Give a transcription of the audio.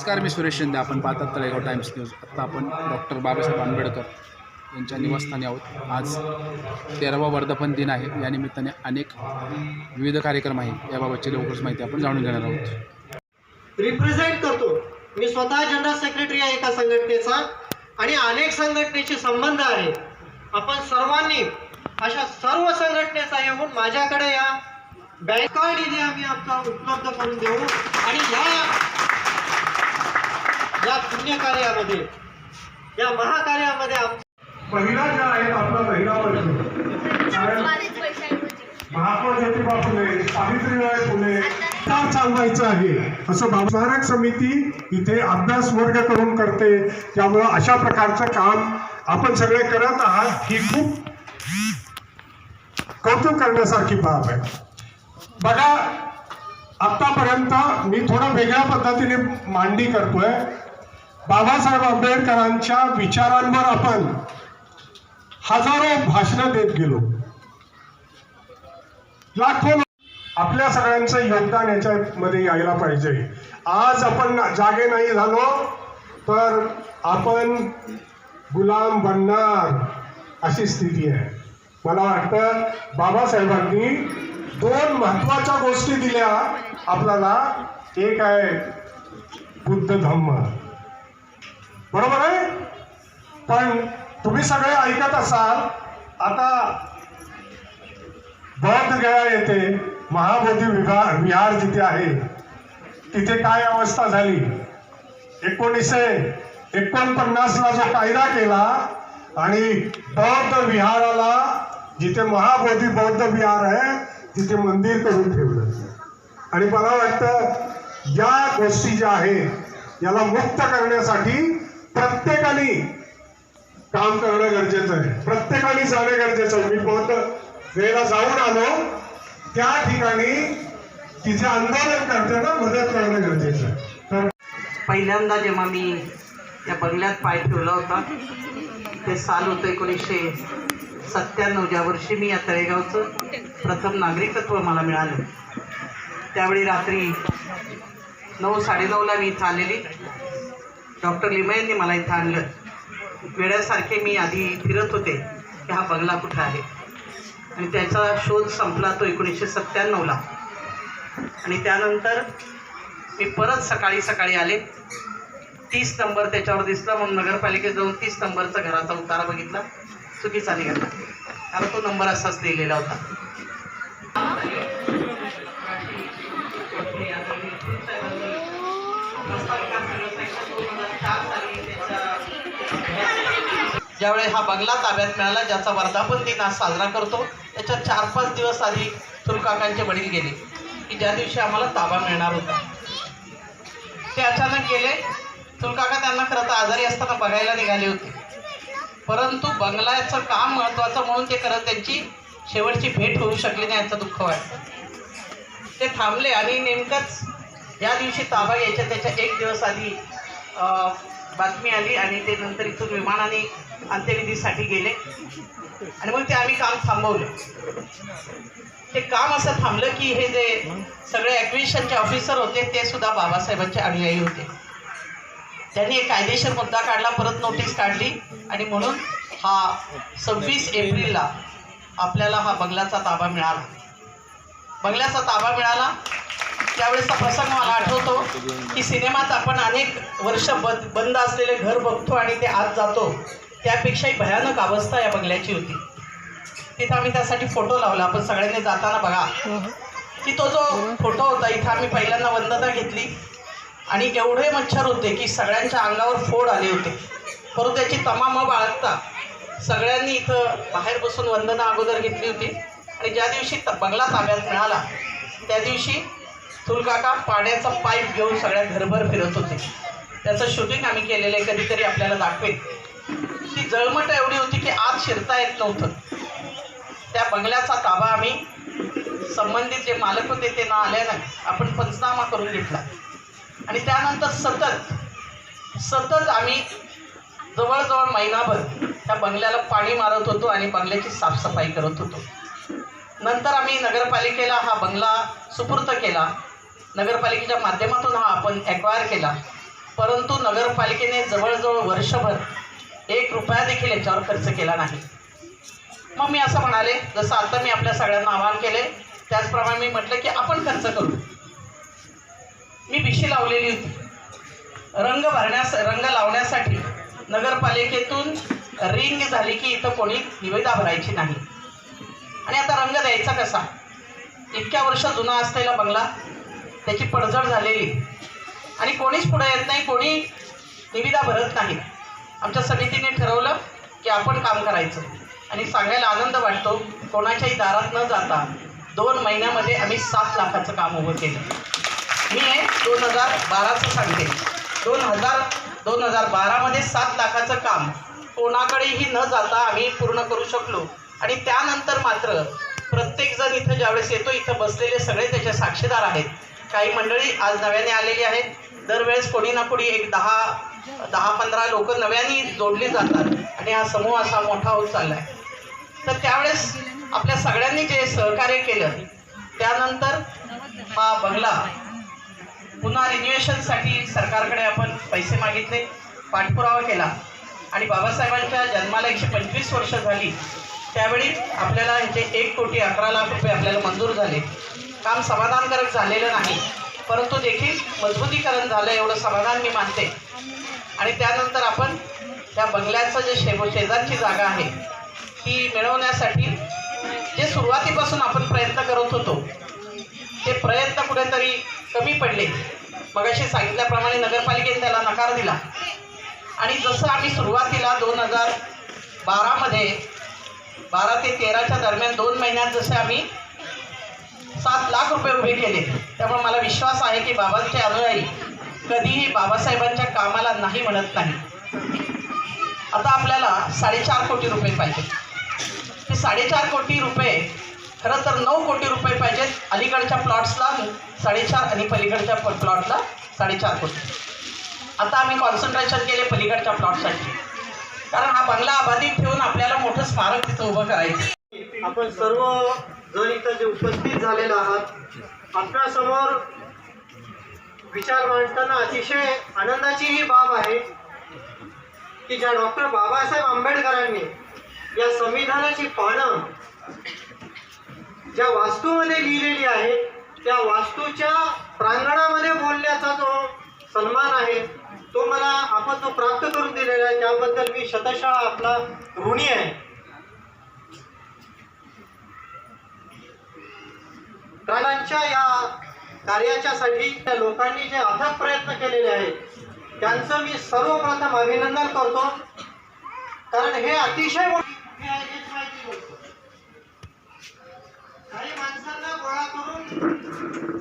नमस्कार मी सुरेश शिंदे. आपण पाहतात तळेगाव टाइम्स न्यूज. आत्ता आपण डॉक्टर बाबासाहेब आंबेडकर यांच्या निवासस्थानी आहोत. आज तेरावा वर्धापन दिन आहे. या निमित्ताने अनेक विविध कार्यक्रम आहे. याबाबतची लवकरच माहिती आपण जाणून घेणार आहोत. रिप्रेझेंट करतो. मी स्वतः जनरल सेक्रेटरी आहे एका संघटनेचा आणि अनेक संघटनेचे संबंध आहे. आपण सर्वांनी अशा सर्व संघटनेचा येऊन माझ्याकडे या बँक कार्ड निधी आम्ही आमचा उपलब्ध करून देऊ. आणि या या पुण्य कार्यामध्ये या महाकार्यामध्ये पहिला ज्या आहेत आपला महिला वर्ग कारण महात्मा ज्योतिबा फुले सावित्रीबाई फुले का चालवायचं आहे? असं बाबा स्मारक समिती इथे अभ्यास वर्ग करून करते. त्यामुळं अशा प्रकारचं काम आपण सगळे करत आहात. ही खूप कौतुक करण्यासारखी बाब आहे. बघा आतापर्यंत मी थोडं वेगळ्या पद्धतीने मांडणी करतोय. बाबासाहेब आंबेडकरांच्या विचारांवर आपण हजारो भाषणं देत गेलो. लाखो आपल्या सगळ्यांचं योगदान याच्यामध्ये यायला पाहिजे. आज आपण जागे नाही झालो तर आपण गुलाम बनणार अशी स्थिती आहे. मला वाटतं बाबासाहेबांनी दोन महत्त्वाच्या गोष्टी दिल्या आपल्याला. एक आहे बुद्ध धम्म. बरोबर आहे? पण तुम्ही सगळे ऐकत असाल आता बौद्धगया येथे महाबोधी विभाग विहार जिथे आहे तिथे काय अवस्था झाली? एकोणीसशे एकोणपन्नासला जो कायदा केला आणि बौद्ध विहाराला जिथे महाबोधी बौद्ध विहार आहे तिथे मंदिर करून ठेवलं. आणि मला वाटतं या गोष्टी ज्या आहेत याला मुक्त करण्यासाठी प्रत्येकाने काम करणं गरजेचं आहे. प्रत्येकाने जाणं गरजेचं आहे. मी बौद्ध वेळेला जाऊन आलो त्या ठिकाणी तिचे आंदोलन करताना मदत करणं गरजेचं आहे. तर पहिल्यांदा जेव्हा मी त्या बंगल्यात पाय ठेवला होता ते साल होतं एकोणीसशे सत्त्याण्णव ज्या वर्षी मी या तळेगावचं प्रथम नागरिकत्व मला मिळालं. त्यावेळी रात्री नऊ साडेनऊला मी इथं आलेली. डॉक्टर लिमयांनी मला इथं आणलं. वेड्यासारखे मी आधी फिरत होते. की हा बंगला कुठं आहे? आणि त्याचा शोध संपला तो एकोणीसशे सत्त्याण्णवला आणि त्यानंतर मी परत सकाळी सकाळी आले. तीस नंबर त्याच्यावर दिसला. म्हणून नगरपालिकेत जाऊन तीस नंबरचा घराचा उतारा बघितला. चुकीचा निघाला. कारण तो नंबर असाच लिहिलेला होता. ज्यावेळी हा बंगला ताब्यात मिळाला ज्याचा वर्धापन दिन आज साजरा करतो त्याच्या चार पाच दिवस आधी तुलकाकांचे वडील गेले की ज्या दिवशी आम्हाला ताबा मिळणार होता. ते अचानक गेले. तुलकाका त्यांना खरं तर आजारी असताना बघायला निघाले होते. परंतु बंगल्याचं काम महत्त्वाचं म्हणून ते करत त्यांची शेवटची भेट होऊ शकली नाही याचं दुःख वाटतं. ते थांबले आणि नेमकंच या दिवशी ताबा घ्यायच्या त्याच्या एक दिवस आधी बातमी आली आणि ते नंतर इथून विमानाने अंत्यविधीसाठी गेले. आणि मग ते आम्ही काम थांबवलं. ते काम असं थांबलं की हे जे सगळे ॲक्विशनचे ऑफिसर होते ते सुद्धा बाबासाहेबांचे अनुयायी होते. त्यांनी एक कायदेशीर मुद्दा काढला परत नोटीस काढली. आणि म्हणून हा सव्वीस एप्रिलला आपल्याला हा बंगल्याचा ताबा मिळाला. बंगल्याचा ताबा मिळाला. त्यावेळेसचा प्रसंग मला आठवतो की सिनेमात आपण अनेक वर्ष बंद बंद असलेले घर बघतो आणि ते आत जातो. त्यापेक्षाही भयानक अवस्था या बंगल्याची होती. तिथं आम्ही त्यासाठी फोटो लावला. आपण सगळ्यांनी जाताना बघा. की तो जो फोटो होता इथं आम्ही पहिल्यांदा वंदना घेतली. आणि एवढे मच्छर होते की सगळ्यांच्या अंगावर फोड आले होते. परंतु त्याची तमाम बाळगता. सगळ्यांनी इथं बाहेर बसून वंदना अगोदर घेतली होती. आणि ज्या दिवशी त- बंगला ताब्यात मिळाला त्या दिवशी थुलकाका पाण्याचा पाईप घेऊन सगळ्या घरभर फिरत होते. त्याचं शूटिंग आम्ही केलेलं आहे. कधीतरी आपल्याला दाखवेल ती जळमट एवढी होती की आत शिरता येत नव्हतं. त्या बंगल्याचा ताबा आम्ही संबंधित जे मालक होते ते ना आल्यानं आपण पंचनामा करून घेतला. आणि त्यानंतर सतत सतत आम्ही जवळजवळ महिनाभर त्या बंगल्याला पाणी मारत होतो आणि बंगल्याची साफसफाई करत होतो. नंतर आम्ही नगरपालिकेला हा बंगला सुपूर्त केला. नगरपालिकेच्या माध्यमातून हा आपण ॲक्वायर केला. परंतु नगरपालिकेने जवळजवळ वर्षभर एक रुपया देखील याच्यावर खर्च केला नाही. मग मी असं म्हणाले जसं आता मी आपल्या सगळ्यांना आवाहन केले त्याचप्रमाणे मी म्हटलं की आपण खर्च करू. मी भिशी लावलेली होती. रंग भरण्यास रंग लावण्यासाठी नगरपालिकेतून रिंग झाली की इथं कोणी निवेदा भरायची नाही. आणि आता रंग द्यायचा कसा? इतक्या वर्ष जुना असलेला बंगला त्याची पडझड झालेली. आणि कोणीच पुढे येत नाही कोणी निविदा भरत नाही. आमच्या समितीने ठरवलं की आपण काम करायचं. आणि सांगायला आनंद वाटतो कोणाच्याही दारात न जाता दोन महिन्यामध्ये आम्ही सात लाखाचं काम उभं केलं. मी हे दोन हजार बाराचं सांगते. दोन हजार दोन हजार बारामध्ये सात लाखाचं काम कोणाकडेही न जाता आम्ही पूर्ण करू शकलो. आणि त्यानंतर मात्र प्रत्येकजण इथं ज्यावेळेस येतो इथं बसलेले सगळे त्याचे साक्षीदार आहेत. काही मंडळी आज नव्याने आलेली आहेत. दरवेळेस कोणी ना कोणी एक दहा दहा पंधरा लोक नव्याने जोडली जातात आणि हा समूह असा मोठा होत चालला आहे तर त्यावेळेस आपल्या सगळ्यांनी जे सहकार्य केलं त्यानंतर हा बंगला पुन्हा रिन्युएशनसाठी सरकारकडे आपण पैसे मागितले पाठपुरावा केला आणि बाबासाहेबांच्या जन्माला एकशे पंचवीस वर्ष झाली. त्यावेळी आपल्याला ह्याचे एक कोटी अकरा लाख रुपये आपल्याला मंजूर झाले. काम समाधानकारक झालेलं नाही परंतु देखील मजबूतीकरण झालं एवढं समाधान मी मानते. आणि त्यानंतर आपण त्या बंगल्याचं जे शे शेजारची जागा आहे ती मिळवण्यासाठी जे सुरुवातीपासून आपण प्रयत्न करत होतो ते प्रयत्न कुठेतरी कमी पडले. मगाशी सांगितल्याप्रमाणे नगरपालिकेने त्याला नकार दिला. आणि जसं आम्ही सुरुवातीला दोन हजार बारामध्ये बारा ते तेराच्या दरम्यान दोन महिन्यात जसे आम्ही सात लाख रुपये उभे केले त्यामुळे मला विश्वास आहे की बाबांचे अनुयायी कधीही बाबासाहेबांच्या कामाला नाही म्हणत नाही. आता आपल्याला साडेचार कोटी रुपये पाहिजे ते साडेचार कोटी रुपये खरं तर नऊ कोटी रुपये पाहिजेत. अलीकडच्या प्लॉट्सला साडेचार आणि पलीकडच्या प्लॉटला साडेचार कोटी. आता आम्ही कॉन्सन्ट्रेशन केले पलीकडच्या प्लॉटसाठी. कारण हा बंगला अबाधित ठेवून आपल्याला मोठं स्मारक तिथं उभं करायचं. आपण सर्व जण इथं जे उपस्थित झालेलं आहात आपल्यासमोर विचार मांडताना अतिशय आनंदाची ही बाब आहे की ज्या डॉक्टर बाबासाहेब आंबेडकरांनी या संविधानाची पानं ज्या वास्तूमध्ये लिहिलेली आहेत त्या वास्तूच्या प्रांगणामध्ये बोलण्याचा जो सन्मान आहे तो मला आपण जो प्राप्त करून दिलेला आहे त्याबद्दल मी शतशः आपला ऋणी आहे. प्राण्यांच्या या कार्याच्यासाठी त्या लोकांनी जे अथक प्रयत्न केलेले आहेत त्यांचं मी सर्वप्रथम अभिनंदन करतो. कारण हे अतिशय काही माणसांना गोळा करून